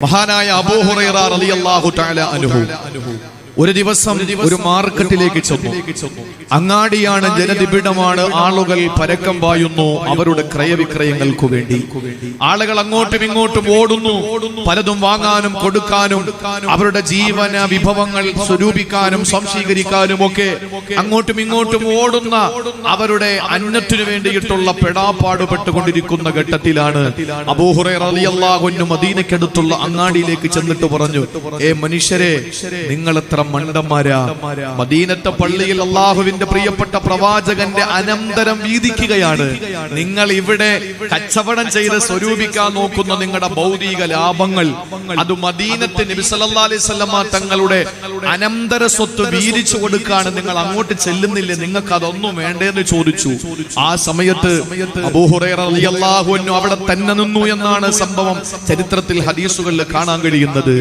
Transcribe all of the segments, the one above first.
മഹാനായ അബൂഹുറൈറ റളിയല്ലാഹു തആല അൻഹു ഒരു ദിവസം ഒരു മാർക്കറ്റിലേക്ക് ചെന്നു അങ്ങാടിയാണ് ജനനിബിഡമാണ് ആളുകൾ പരക്കം പായുന്നു അവരുടെ ക്രയവിക്രയങ്ങൾക്കു വേണ്ടി. ആളുകൾ അങ്ങോട്ടും ഇങ്ങോട്ടും ഓടുന്നു. പലതും വാങ്ങാനും കൊടുക്കാനും അവരുടെ ജീവന വിഭവങ്ങൾ സ്വരൂപിക്കാനും സംശീകരിക്കാനും ഒക്കെ അങ്ങോട്ടും ഇങ്ങോട്ടും ഓടുന്ന അവരുടെ അന്നത്തിനു വേണ്ടിയിട്ടുള്ള പെടാപ്പാടുപെട്ടുകൊണ്ടിരിക്കുന്ന ഘട്ടത്തിലാണ്. അബൂഹുറൈറ റളിയല്ലാഹു മദീനക്കടുത്തുള്ള അങ്ങാടിയിലേക്ക് ചെന്നിട്ട് പറഞ്ഞു ഏ മനുഷ്യരെ നിങ്ങൾ എത്ര മണ്ടന്മാരാ. മദീനത്തെ പള്ളിയിൽ അള്ളാഹുവിന്റെ പ്രിയപ്പെട്ട പ്രവാചകന്റെ അനന്തരം വീതിക്കുകയാണ്. നിങ്ങൾ ഇവിടെ കച്ചവടം ചെയ്ത് സ്വരൂപിക്കാൻ നോക്കുന്ന നിങ്ങളുടെ ഭൗതിക ലാഭങ്ങൾ. അത് മദീനത്തെ നബി സല്ലല്ലാഹു അലൈഹി വസല്ലമ തങ്ങളുടെ അനന്തര സ്വത്ത് വീരിച്ചു കൊടുക്കാണ്. നിങ്ങൾ അങ്ങോട്ട് ചെല്ലുന്നില്ലേ? നിങ്ങൾക്ക് അതൊന്നും വേണ്ടേന്ന് ചോദിച്ചു. ആ സമയത്ത് അവിടെ തന്നെ നിന്നു എന്നാണ് സംഭവം ചരിത്രത്തിൽ ഹദീസുകളിൽ കാണാൻ കഴിയുന്നത്.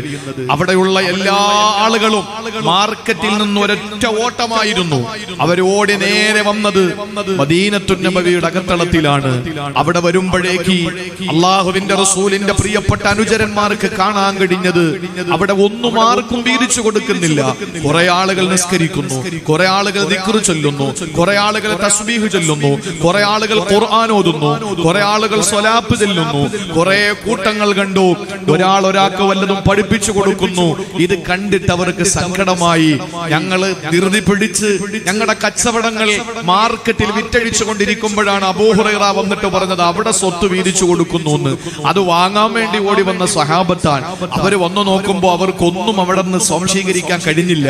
അവിടെയുള്ള എല്ലാ ആളുകളും മാർക്കറ്റിൽ നിന്ന് ഒരൊറ്റ ഓട്ടമായിരുന്നു. അവരോടി നേരെ വന്നത് മദീനത്തുന്നബിയുടെ അകത്തളത്തിലാണ്. അവിടെ വരുമ്പോഴേക്ക് അള്ളാഹുവിന്റെ റസൂലിന്റെ പ്രിയപ്പെട്ട അനുചരന്മാർക്ക് കാണാൻ കഴിഞ്ഞത് അവിടെ ഒന്നും ആർക്കും വീതിച്ചു കൊടുക്കുന്നില്ല. കുറെ ആളുകൾ നിസ്കരിക്കുന്നു. കുറെ ആളുകൾ ദിക്റ് ചൊല്ലുന്നു. കുറെ ആളുകൾ തസ്ബീഹ് ചൊല്ലുന്നു. കുറെ ആളുകൾ ഖുർആൻ ഓതുന്നു. കുറെ ആളുകൾ സ്വലാപ്പ് ചെല്ലുന്നു. കുറെ കൂട്ടങ്ങൾ കണ്ടു. ഒരാൾ ഒരാൾക്ക് വല്ലതും പഠിപ്പിച്ചു കൊടുക്കുന്നു. ഇത് കണ്ടിട്ട് അവർക്ക് സങ്കടമായി ഞങ്ങൾ ധൃതി പിടിച്ച് ഞങ്ങളുടെ കച്ചവടങ്ങൾ മാർക്കറ്റിൽ വിറ്റഴിച്ചു കൊണ്ടിരിക്കുമ്പോഴാണ് അബൂഹുറൈറ വന്നിട്ട് പറഞ്ഞത് അവിടെ സ്വത്ത് വീതിച്ചു കൊടുക്കുന്നു എന്ന്. അത് വാങ്ങാൻ വേണ്ടി ഓടി വന്ന സഹാബത്താൻ അവർ വന്നു നോക്കുമ്പോൾ അവർക്കൊന്നും അവിടെ നിന്ന് സംശീകരിക്കാൻ കഴിഞ്ഞില്ല.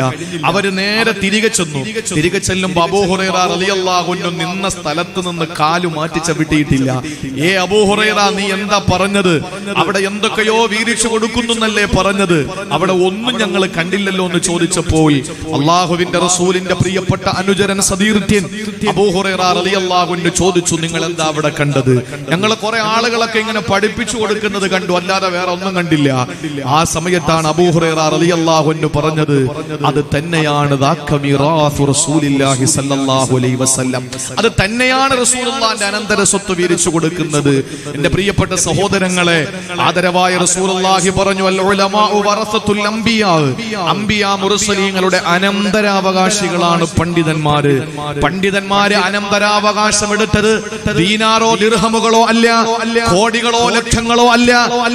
അവർ നേരെ തിരികെ ചെന്നു. തിരികെ ചെല്ലുമ്പോ അബൂഹുറൈറ നിന്ന സ്ഥലത്ത് നിന്ന് കാലു മാറ്റി ചവിട്ടിയിട്ടില്ല. ഏ അബൂഹുറൈറ നീ എന്താ പറഞ്ഞത്? അവിടെ എന്തൊക്കെയോ വീതിച്ചു കൊടുക്കുന്നു എന്നല്ലേ പറഞ്ഞത്? അവിടെ ഒന്നും ഞങ്ങൾ കണ്ടില്ലല്ലോ എന്ന് ചോദിച്ചപ്പോൾ അള്ളാഹുവിന്റെ റസൂലിന്റെ പ്രിയപ്പെട്ട അനുചരൻ അബൂഹുറൈറ റളിയല്ലാഹുവിന് ചോദിച്ചു നിങ്ങൾ എന്താ അവിടെ കണ്ടത്? ഞങ്ങൾ കുറെ ആളുകളൊക്കെ ഇങ്ങനെ പഠിപ്പിച്ചു കൊടുക്കുന്നത് കണ്ടു അല്ലാതെ വേറെ ഒന്നും കണ്ടില്ല. ആ സമയത്താണ് അബൂഹുറേറാർ അലി അള്ളാഹു പറഞ്ഞത് അത് തന്നെയാണ് അത് തന്നെയാണ് റസൂലുള്ളാഹിന്റെ അനന്തര സ്വത്ത് വീരിച്ചു കൊടുക്കുന്നത്. എന്റെ പ്രിയപ്പെട്ട സഹോദരങ്ങളെ ആദരവായ റസൂലുള്ളാഹി പറഞ്ഞു അൽ ഉലമാഉ വറസത്തുൽ മുർസലീങ്ങളുടെ അനന്തരാവകാശികളാണ് പണ്ഡിതന്മാര്. പണ്ഡിതന്മാര് അനന്തരാവകാശം എടുത്തത് ദീനാറോ ദീർഹമുകളോ അല്ല കോടികളോ ലക്ഷങ്ങളോ അല്ല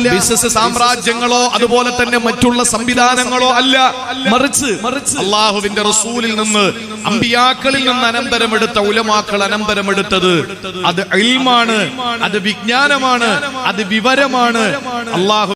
ബിസിനസ് സാമ്രാജ്യങ്ങളോ അതുപോലെ തന്നെ മറ്റുള്ള സംവിധാനങ്ങളോ അല്ല. മറിച്ച് അള്ളാഹുവിന്റെ റസൂലിൽ നിന്ന് അമ്പിയാക്കളിൽ നിന്ന് അനന്തരമെടുത്ത ഉലമാക്കൾ അനന്തരമെടുത്തത് അത് ഇൽമാണ് അത് വിജ്ഞാനമാണ് അത് വിവരമാണ്. അള്ളാഹു